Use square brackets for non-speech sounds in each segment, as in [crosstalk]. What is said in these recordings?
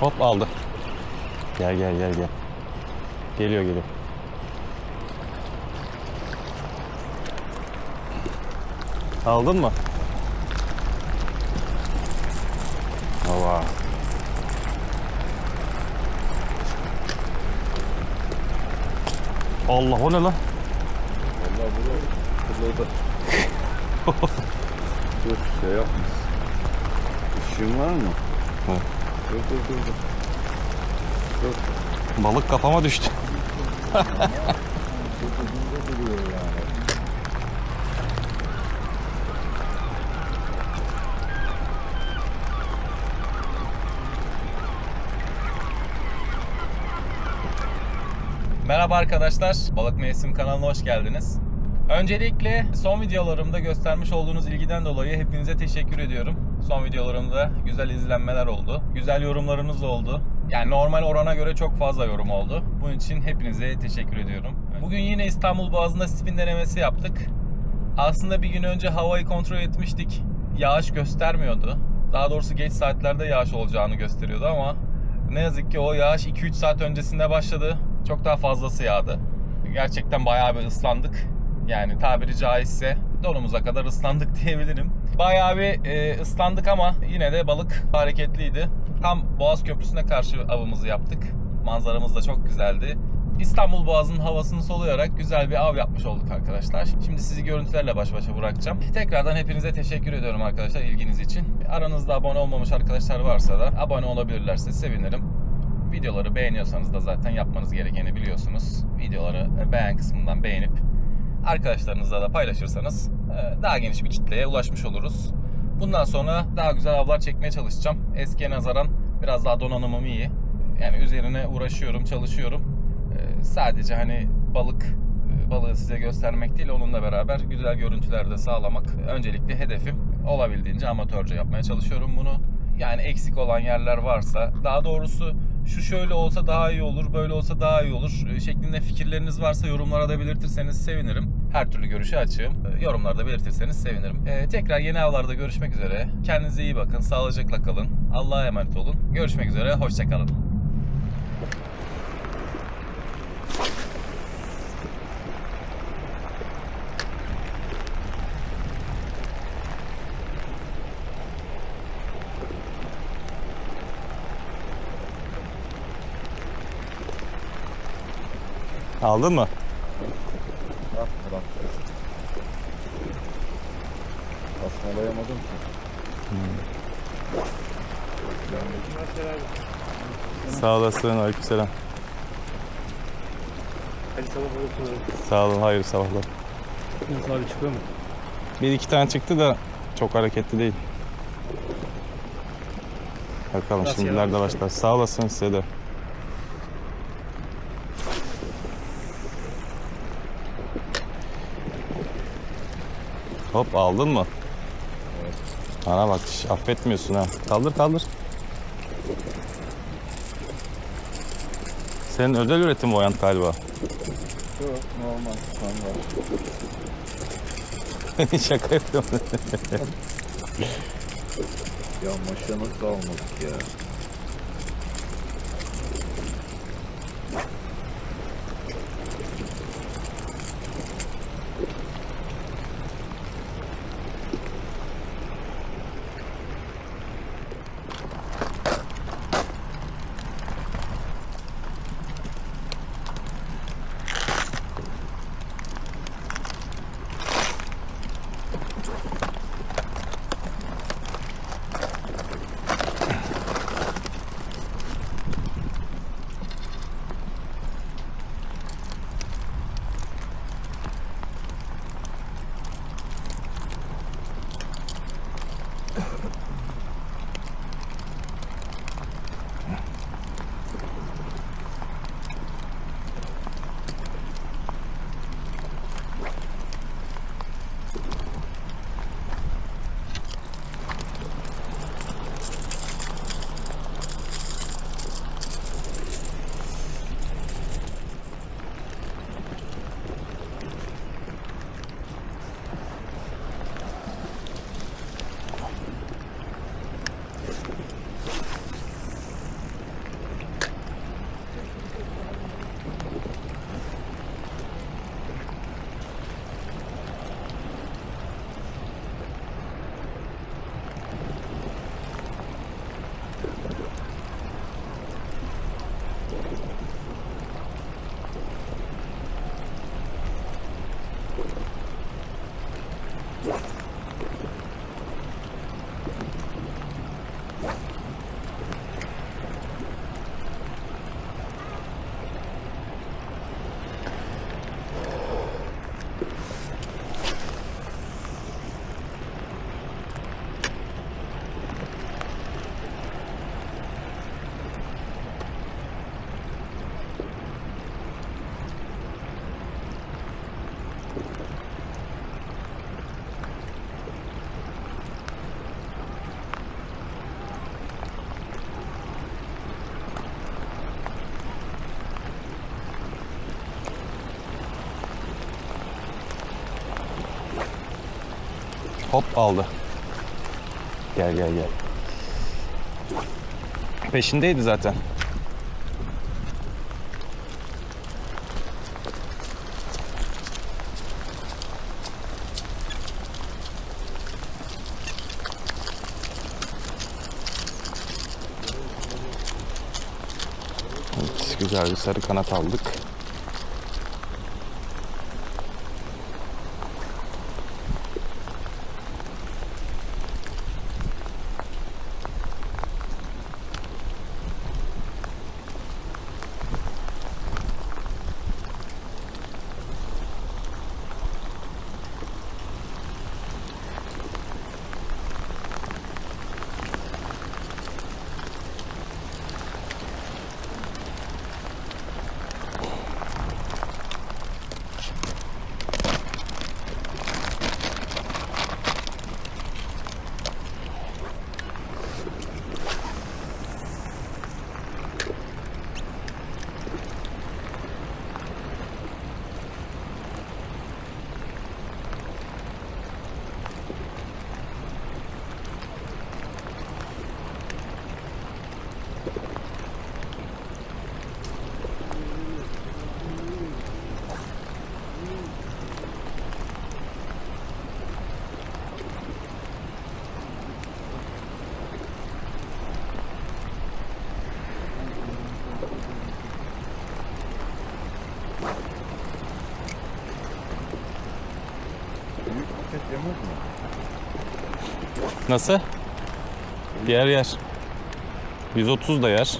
Hop aldı. Gel gel gel gel. Geliyor geliyor. Aldın mı? Hava. Allah o ne lan? Vallahi bunu fırladı. [laughs] dur şey yapmış. İşin var mı? Ha. Dur dur dur. dur. Dur. Balık kafama düştü. Çok ucunda duruyor yani. Merhaba arkadaşlar, Balık Mevsim kanalına hoş geldiniz. Öncelikle son videolarımda göstermiş olduğunuz ilgiden dolayı hepinize teşekkür ediyorum. Son videolarımda güzel izlenmeler oldu. Güzel yorumlarınız oldu. Yani normal orana göre çok fazla yorum oldu. Bunun için hepinize teşekkür ediyorum. Bugün yine İstanbul Boğazı'nda spin denemesi yaptık. Aslında bir gün önce havayı kontrol etmiştik. Yağış göstermiyordu. Daha doğrusu geç saatlerde yağış olacağını gösteriyordu ama ne yazık ki o yağış 2-3 saat öncesinde başladı. Çok daha fazlası yağdı. Gerçekten bayağı bir ıslandık. Yani tabiri caizse donumuza kadar ıslandık [laughs] diyebilirim. Bayağı bir e, ıslandık ama yine de balık hareketliydi. Tam Boğaz Köprüsü'ne karşı avımızı yaptık. Manzaramız da çok güzeldi. İstanbul Boğazı'nın havasını soluyarak güzel bir av yapmış olduk arkadaşlar. Şimdi sizi görüntülerle baş başa bırakacağım. Tekrardan hepinize teşekkür ediyorum arkadaşlar ilginiz için. Aranızda abone olmamış arkadaşlar varsa da abone olabilirlerse sevinirim. Videoları beğeniyorsanız da zaten yapmanız gerekeni biliyorsunuz. Videoları beğen kısmından beğenip arkadaşlarınızla da paylaşırsanız e, daha geniş bir kitleye ulaşmış oluruz. Bundan sonra daha güzel avlar çekmeye çalışacağım. Eskiye nazaran biraz daha donanımım iyi. Yani üzerine uğraşıyorum, çalışıyorum. E, Sadece hani balık e, balığı size göstermek değil onunla beraber güzel görüntüler de sağlamak öncelikli hedefim. Olabildiğince amatörce yapmaya çalışıyorum bunu. Yani eksik olan yerler varsa daha doğrusu şu şöyle olsa daha iyi olur, böyle olsa daha iyi olur e, şeklinde fikirleriniz varsa yorumlara da belirtirseniz sevinirim. Her türlü görüşe açığım. E, Yorumlarda belirtirseniz sevinirim. E, tekrar yeni avlarda görüşmek üzere. Kendinize iyi bakın, sağlıcakla kalın. Allah'a emanet olun. Görüşmek üzere, hoşçakalın. Aldın mı? Ah bırak. Tasmalayamadım ki. Sağ olasın, aleykümselam. Hadi sabah olsun. Sağ olun, hayır sabahlar. Yunus abi çıkıyor mu? Bir iki tane çıktı da çok hareketli değil. Bakalım Nasıl şimdiler de başlar. Sağ olasın size de. Hop aldın mı? Evet. Bana bak hiç affetmiyorsun ha. Kaldır kaldır. Senin özel üretim bu oyant galiba. Şu normal standart. [laughs] Şaka yapıyorum. Ya maşa nasıl almadık ya? Hop aldı. Gel gel gel. Peşindeydi zaten. Güzel bir sarı kanat aldık. Yemez mi? Nasıl? Yer yer. 130 da yer.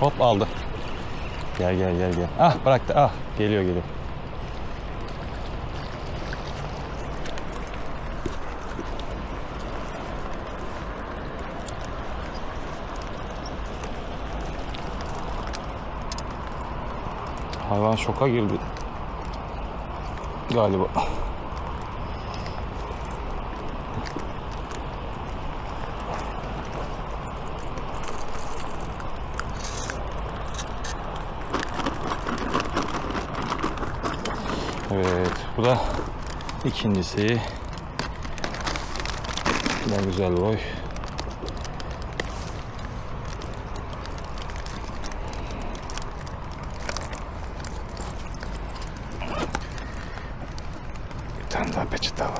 Hop aldı. Gel gel gel gel. Ah bıraktı. Ah geliyor geliyor. Hayvan şoka girdi. Galiba. Evet, bu da ikincisi. Bu güzel boy. Bir tane daha peçete alalım.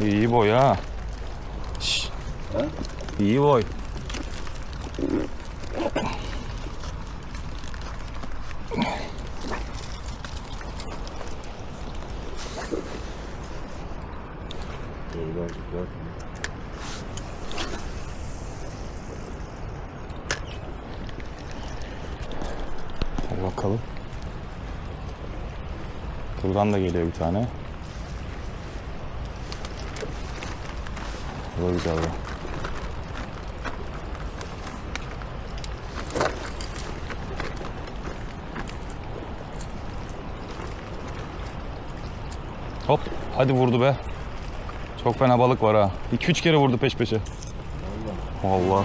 İyi boy ha. Şş. Ha? İyi boy. Hadi bakalım. Buradan da geliyor bir tane. Bu da güzel bu. Hop hadi vurdu be. Çok fena balık var ha. 2-3 kere vurdu peş peşe. Vallahi.